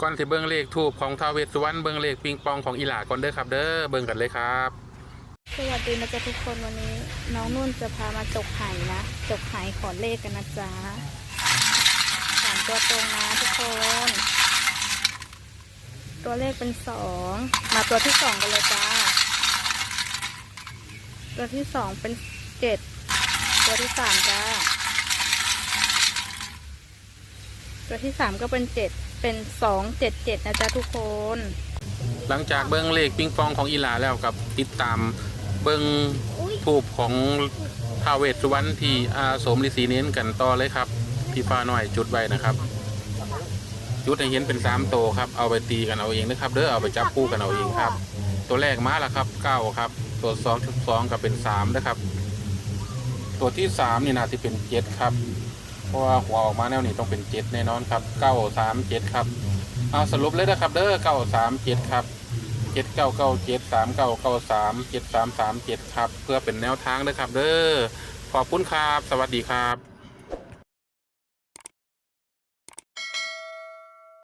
ก่อนที่เบิ้งเลขทูบของทาวเวสสุวรรณเบิ้งเลขปิงปองของอีหลาก่อนเด้อครับ เด้อเบิ้งกันเลยครับ สวัสดีนะจ๊ะทุกคนวันนี้ น้องนุ่นจะพามาจกไหนะจกไหขอเลขกันนะจ๊ะสามตัวตรงนะทุกคน ตัวเลขเป็นสองมาตัวที่สองกันเลยจ้า ตัวที่สองเป็นเจ็ดตัวที่สามจ้า ตัวที่สามก็เป็นเจ็ดเป็นสองเจ็ดเจ็ดนะจ๊ะทุกคน หลังจากเบิ้งเลขปิงปองของอีหลาแล้วกับติดตามเบิ้งทูบของท้าวเวสสุวรรณที่อาสมฤาษีเน้นกันต่อเลยครับพี่ฟ้าน้อยจุดไว้นะครับ จุดให้เห็นเป็นสามโตวครับเอาไปตีกันเอาเองนะครับเด้อเอาไปจับคู่กันเอาเองครับ ตัวแรกมาแล้วครับเก้าครับ ตัวสองชุดสองก็เป็นสามนะครับ ตัวที่สามนี่นาที่เป็นเจ็ดครับ เพราะว่าหัวออกมาแนวนี้ต้องเป็นเจ็ดแน่นอนครับเก้าสามเจ็ดครับเอาสรุปเลยนะครับเด้อเก้าสามเจ็ดครับเจ็ดเก้าเก้าเจ็ดสามเก้าเก้าสามเจ็ดสามสามเจ็ดครับ เพื่อเป็นแนวทางนะครับ เด้อขอบคุณครับ สวัสดีครับ